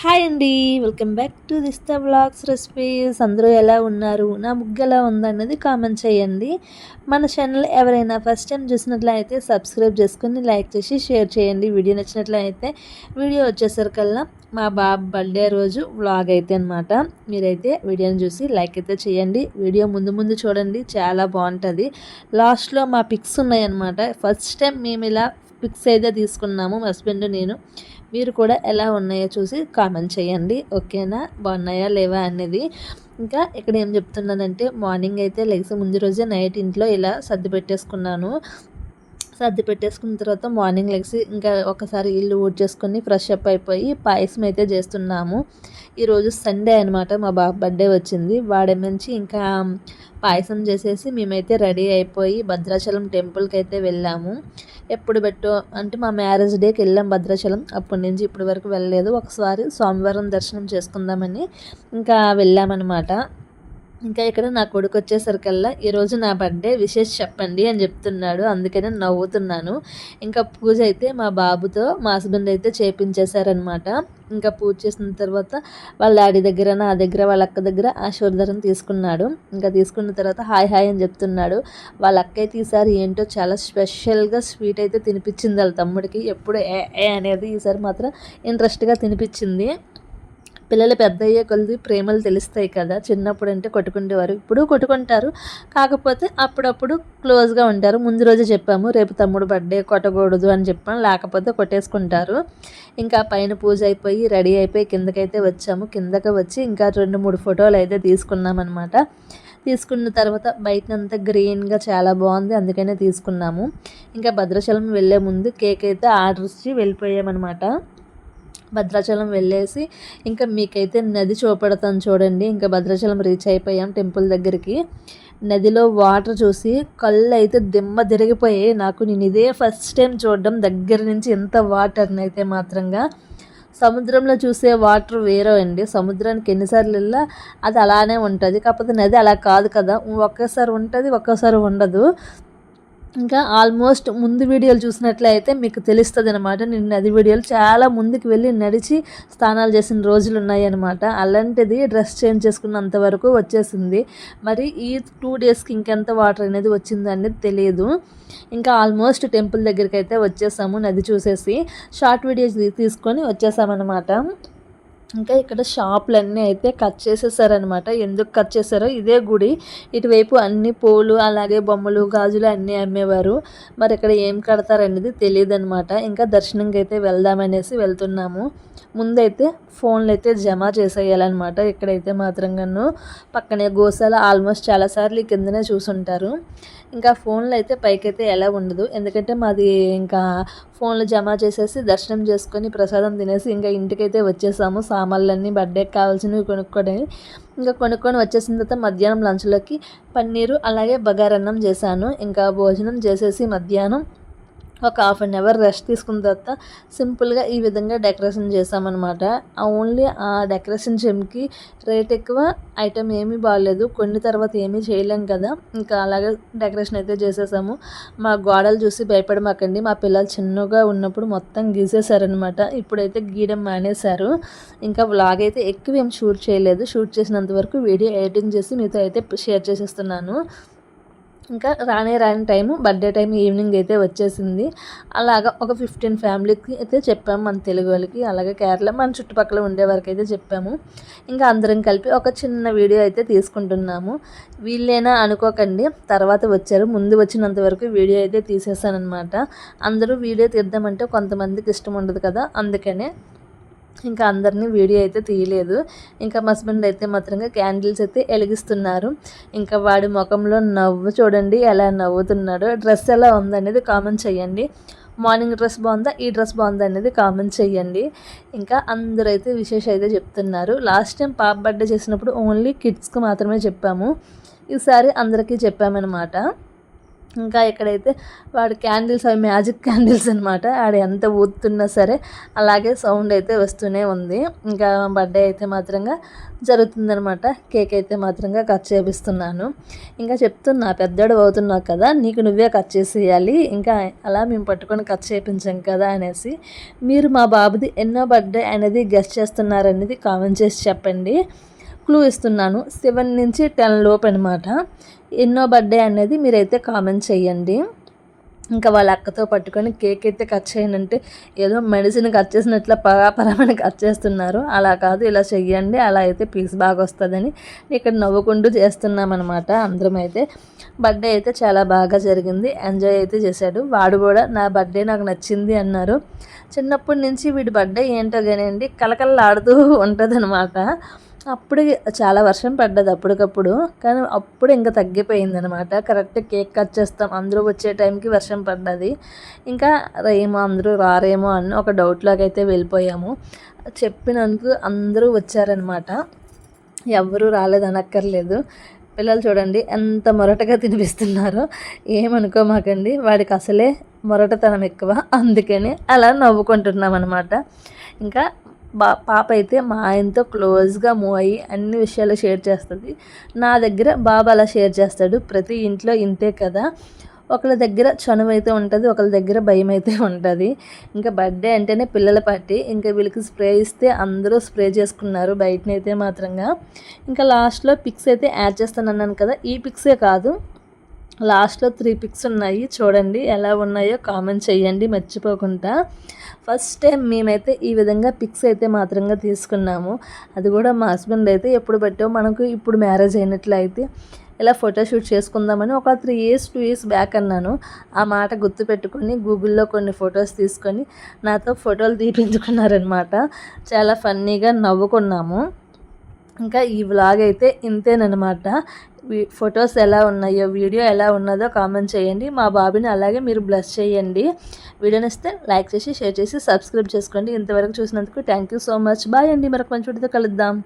Hi అండి welcome back to దిస్త blogs recipes. అందరూ ఎలా ఉన్నారు? నా ముగ్గు ఎలా ఉందన్నది కామెంట్ చేయండి. మన ఛానల్ ఎవరైనా ఫస్ట్ టైం చూసినట్లయితే సబ్స్క్రైబ్ చేసుకుని లైక్ చేసి షేర్ చేయండి. వీడియో నచ్చినట్లయితే వీడియో వచ్చేసరికల్లా మా బాబు బర్త్డే రోజు వ్లాగ్ అయితే అనమాట మీరైతే వీడియోని చూసి లైక్ అయితే చేయండి. వీడియో ముందు ముందు చూడండి చాలా బాగుంటుంది. లాస్ట్లో మా పిక్స్ ఉన్నాయన్నమాట. ఫస్ట్ టైం మేము ఇలా పిక్స్ అయితే తీసుకున్నాము హస్బెండ్ నేను. మీరు కూడా ఎలా ఉన్నాయో చూసి కామెంట్ చేయండి. ఓకేనా? బాగున్నాయా? లేవా? అనేది ఇంకా ఇక్కడ ఏం చెప్తున్నానంటే మార్నింగ్ అయితే లెగ్స్ ముందు రోజే నైట్ ఇంట్లో ఇలా సర్ది పెట్టేసుకున్నాను. సర్ది పెట్టేసుకున్న తర్వాత మార్నింగ్ లెగ్స్ ఇంకా ఒకసారి ఇల్లు ఊడ్ చేసుకుని ఫ్రెష్ అప్ అయిపోయి పాయసం అయితే చేస్తున్నాము. ఈరోజు సండే అనమాట మా బాబు బర్త్డే వచ్చింది. వాడే నుంచి ఇంకా పాయసం చేసేసి మేమైతే రెడీ అయిపోయి భద్రాచలం టెంపుల్కి అయితే వెళ్ళాము. ఎప్పుడు పెట్టు అంటే మా మ్యారేజ్ డేకి వెళ్ళాం భద్రాచలం. అప్పటి నుంచి ఇప్పటి వరకు వెళ్ళలేదు. ఒకసారి స్వామివారం దర్శనం చేసుకుందామని ఇంకా వెళ్ళామన్నమాట. ఇంకా ఇక్కడ నా కొడుకు వచ్చేసరికల్లా ఈరోజు నా బర్త్డే విశేష చెప్పండి అని చెప్తున్నాడు. అందుకనే నవ్వుతున్నాను. ఇంకా పూజ అయితే మా బాబుతో మా హస్బెండ్ అయితే చేపించేశారనమాట ఇంకా పూజ చేసిన తర్వాత వాళ్ళ డాడీ దగ్గర నా దగ్గర వాళ్ళ అక్క దగ్గర ఆశీర్వాదం తీసుకున్నాడు. ఇంకా తీసుకున్న తర్వాత హాయ్ హాయ్ అని చెప్తున్నాడు. వాళ్ళ అక్క అయితే ఈసారి ఏంటో చాలా స్పెషల్గా స్వీట్ అయితే తినిపించింది వాళ్ళ తమ్ముడికి. ఎప్పుడు ఏ అనేది ఈసారి మాత్రం ఇంట్రెస్ట్గా తినిపించింది. పిల్లలు పెద్ద అయ్యే కొద్ది ప్రేమలు తెలుస్తాయి కదా. చిన్నప్పుడు అంటే కొట్టుకునేవారు ఇప్పుడు కొట్టుకుంటారు. కాకపోతే అప్పుడప్పుడు క్లోజ్గా ఉంటారు. ముందు రోజు చెప్పాము రేపు తమ్ముడు బర్త్డే కొట్టకూడదు అని చెప్పాము లేకపోతే కొట్టేసుకుంటారు. ఇంకా పైన పూజ అయిపోయి రెడీ అయిపోయి కిందకైతే వచ్చాము. కిందకి వచ్చి ఇంకా రెండు మూడు ఫోటోలు అయితే తీసుకున్నామన్నమాట. తీసుకున్న తర్వాత బయటనంతా గ్రీన్గా చాలా బాగుంది అందుకనే తీసుకున్నాము. ఇంకా భద్రాచలం వెళ్ళే ముందు కేక్ అయితే ఆర్డర్ ఇచ్చి వెళ్ళిపోయామన్నమాట. భద్రాచలం వెళ్ళేసి ఇంకా మీకైతే నది చూపెడతాను చూడండి. ఇంకా భద్రాచలం రీచ్ అయిపోయాం టెంపుల్ దగ్గరికి. నదిలో వాటర్ చూసి కళ్ళు అయితే దిమ్మ తిరిగిపోయాయి. నాకు నేను ఇదే ఫస్ట్ టైం చూడడం. దగ్గర నుంచి ఎంత వాటర్ని అయితే మాత్రంగా. సముద్రంలో చూసే వాటర్ వేరే అండి. సముద్రానికి ఎన్నిసార్లు వెళ్ళా అది అలానే ఉంటుంది. కాకపోతే నది అలా కాదు కదా. ఒక్కసారి ఉంటుంది ఒక్కసారి ఉండదు. ఇంకా ఆల్మోస్ట్ ముందు వీడియోలు చూసినట్లయితే మీకు తెలుస్తుంది అనమాట నేను నది వీడియోలు చాలా ముందుకు వెళ్ళి నడిచి స్నానాలు చేసిన రోజులు ఉన్నాయన్నమాట అలాంటిది డ్రెస్ చేంజ్ చేసుకున్నంత వరకు వచ్చేసింది. మరి ఈ టూ డేస్కి ఇంకెంత వాటర్ అనేది వచ్చింది అనేది తెలియదు. ఇంకా ఆల్మోస్ట్ టెంపుల్ దగ్గరికి అయితే వచ్చేసాము నది చూసేసి. షార్ట్ వీడియోస్ తీసుకొని వచ్చేసామన్నమాట. ఇంకా ఇక్కడ షాపులన్నీ అయితే కట్ చేసేసారనమాట ఎందుకు కట్ చేశారో ఇదే గుడి. ఇటువైపు అన్ని పూలు అలాగే బొమ్మలు గాజులు అన్నీ అమ్మేవారు. మరి ఇక్కడ ఏం కడతారనేది తెలియదు ఇంకా దర్శనంకి అయితే వెళ్దామనేసి వెళ్తున్నాము. ముందైతే ఫోన్లు అయితే జమ చేసేయాలన్నమాట. ఇక్కడైతే మాత్రంగాను పక్కనే గోశాల ఆల్మోస్ట్ చాలాసార్లు కిందనే చూసుంటారు. ఇంకా ఫోన్లు అయితే పైకైతే ఎలా ఉండదు. ఎందుకంటే మాది ఇంకా ఫోన్లు జమ చేసేసి దర్శనం చేసుకొని ప్రసాదం తినేసి ఇంకా ఇంటికైతే వచ్చేసాము. సామాన్లన్నీ బర్త్డేకి కావాల్సినవి కొనుక్కొని ఇంకా కొనుక్కొని వచ్చేసిన తర్వాత మధ్యాహ్నం లంచ్లోకి పన్నీరు అలాగే బగారన్నం చేశాను. ఇంకా భోజనం చేసేసి మధ్యాహ్నం ఒక హాఫ్ అన్ అవర్ రెస్ట్ తీసుకున్న తర్వాత సింపుల్గా ఈ విధంగా డెకరేషన్ చేసామన్నమాట ఓన్లీ ఆ డెకరేషన్ చెమ్కి రేట్ ఎక్కువ ఐటమ్ ఏమీ బాగాలేదు కొన్ని తర్వాత ఏమీ చేయలేం కదా. ఇంకా అలాగే డెకరేషన్ అయితే చేసేసాము. మా గోడలు చూసి భయపడమాకండి. మా పిల్లలు చిన్నగా ఉన్నప్పుడు మొత్తం గీసేసారనమాట ఇప్పుడైతే గీయడం మానేశారు. ఇంకా వ్లాగ్ అయితే ఎక్కువ ఏం షూట్ చేయలేదు. షూట్ చేసినంత వరకు వీడియో ఎడిటింగ్ చేసి మీతో అయితే షేర్ చేసేస్తున్నాను. ఇంకా రానే రాని టైము బర్త్డే టైం ఈవినింగ్ అయితే వచ్చేసింది. అలాగా ఒక ఫిఫ్టీన్ ఫ్యామిలీకి అయితే చెప్పాము మన తెలుగు వాళ్ళకి. అలాగే కేరళ మన చుట్టుపక్కల ఉండే వరకు అయితే చెప్పాము. ఇంకా అందరం కలిపి ఒక చిన్న వీడియో అయితే తీసుకుంటున్నాము. వీళ్ళైనా అనుకోకండి తర్వాత వచ్చారు. ముందు వచ్చినంత వరకు వీడియో అయితే తీసేసానమాట అందరూ వీడియో తీద్దామంటే కొంతమందికి ఇష్టం ఉండదు కదా అందుకనే ఇంకా అందరినీ వీడియో అయితే తీయలేదు. ఇంకా మా హస్బెండ్ అయితే మాత్రంగా క్యాండిల్స్ అయితే వెలిగిస్తున్నారు. ఇంకా వాడి ముఖంలో నవ్వు చూడండి ఎలా నవ్వుతున్నాడో. డ్రెస్ ఎలా ఉందనేది కామెంట్ చేయండి. మార్నింగ్ డ్రెస్ బాగుందా? ఈ డ్రెస్ బాగుందా అనేది కామెంట్ చేయండి. ఇంకా అందరూ అయితే విశేష అయితే చెప్తున్నారు. లాస్ట్ టైం పాప బర్త్డే చేసినప్పుడు ఓన్లీ కిడ్స్కి మాత్రమే చెప్పాము. ఈసారి అందరికీ చెప్పామన్నమాట. ఇంకా ఇక్కడైతే వాడు క్యాండిల్స్ అవి మ్యాజిక్ క్యాండిల్స్ అనమాట ఆడ ఎంత ఊతున్నా సరే అలాగే సౌండ్ అయితే వస్తూనే ఉంది. ఇంకా బర్త్డే అయితే మాత్రంగా జరుగుతుందనమాట కేక్ అయితే మాత్రంగా కట్ చేపిస్తున్నాను. ఇంకా చెప్తున్నా పెద్దోడు అవుతున్నావు కదా నీకు నువ్వే కట్ చేసేయాలి. ఇంకా అలా మేము పట్టుకొని కట్ చేయించాం కదా అనేసి మీరు మా బాబుది ఎన్నో బర్త్డే అనేది గెస్ట్ చేస్తున్నారనేది కామెంట్ చేసి చెప్పండి. క్లూ ఇస్తున్నాను. సెవెన్ నుంచి టెన్ లోపు అనమాట ఎన్నో బర్త్డే అనేది మీరైతే కామెంట్ చేయండి. ఇంకా వాళ్ళ అక్కతో పట్టుకొని కేక్ అయితే కట్ చేయనంటే ఏదో మెడిసిన్ కట్ చేసినట్లు పరాపరమని కట్ చేస్తున్నారు. అలా కాదు ఇలా చెయ్యండి అలా అయితే పీస్ బాగా వస్తుందని ఇక్కడ నవ్వుకుంటూ చేస్తున్నాం అనమాట అందరం అయితే బర్త్డే అయితే చాలా బాగా జరిగింది. ఎంజాయ్ అయితే చేశాడు. వాడు కూడా నా బర్త్డే నాకు నచ్చింది అన్నారు. చిన్నప్పటి నుంచి వీడి బర్త్డే ఏంటో కానివ్వండి కలకలలాడుతూ ఉంటుంది అనమాట అప్పుడు చాలా వర్షం పడ్డది అప్పటికప్పుడు. కానీ అప్పుడు ఇంకా తగ్గిపోయింది అనమాట కరెక్ట్ కేక్ కట్ చేస్తాం. అందరూ వచ్చే టైంకి వర్షం పడ్డది. ఇంకా రేమో అందరూ రారేమో అని ఒక డౌట్లోకి అయితే వెళ్ళిపోయాము. చెప్పినందుకు అందరూ వచ్చారనమాట ఎవరూ రాలేదనక్కర్లేదు. పిల్లలు చూడండి ఎంత మొరటగా తినిపిస్తున్నారో. ఏమనుకోమాకండి వాడికి అసలే మొరటతనం ఎక్కువ. అందుకని అలా నవ్వుకుంటున్నాం అనమాట ఇంకా బా పాప అయితే మా ఆయనతో క్లోజ్గా మూవ్ అయ్యి అన్ని విషయాలు షేర్ చేస్తుంది. నా దగ్గర బాబు అలా షేర్ చేస్తాడు. ప్రతి ఇంట్లో ఇంతే కదా. ఒకళ్ళ దగ్గర చనువు అయితే ఉంటుంది ఒకళ్ళ దగ్గర భయం అయితే ఉంటుంది. ఇంకా బర్త్డే అంటేనే పిల్లల పార్టీ. ఇంకా వీళ్ళకి స్ప్రే ఇస్తే అందరూ స్ప్రే చేసుకున్నారు బయటనైతే మాత్రంగా. ఇంకా లాస్ట్లో పిక్స్ అయితే యాడ్ చేస్తానన్నాను కదా. ఈ పిక్సే కాదు. లాస్ట్లో త్రీ పిక్స్ ఉన్నాయి. చూడండి ఎలా ఉన్నాయో కామెంట్ చేయండి మర్చిపోకుండా. ఫస్ట్ టైం మేమైతే ఈ విధంగా పిక్స్ అయితే మాత్రంగా తీసుకున్నాము. అది కూడా మా హస్బెండ్ అయితే ఎప్పుడు పెట్టావు? మనకు ఇప్పుడు మ్యారేజ్ అయినట్లయితే ఇలా ఫోటోషూట్ చేసుకుందామని ఒక three years two years back అన్నాను. ఆ మాట గుర్తుపెట్టుకొని గూగుల్లో కొన్ని ఫొటోస్ తీసుకొని నాతో ఫోటోలు తీపించుకున్నారనమాట చాలా ఫన్నీగా నవ్వుకున్నాము. ఇంకా ఈ వ్లాగ్ అయితే ఇంతేనమాట ఫొటోస్ ఎలా ఉన్నాయో వీడియో ఎలా ఉన్నదో కామెంట్ చేయండి. మా బాబుని అలాగే మీరు బ్లెస్ చేయండి. వీడియోని ఇస్తే లైక్ చేసి షేర్ చేసి సబ్స్క్రైబ్ చేసుకోండి. ఇంతవరకు చూసినందుకు thank you so much bye అండి. మరొక మంచి వీడియోతో కలుద్దాం.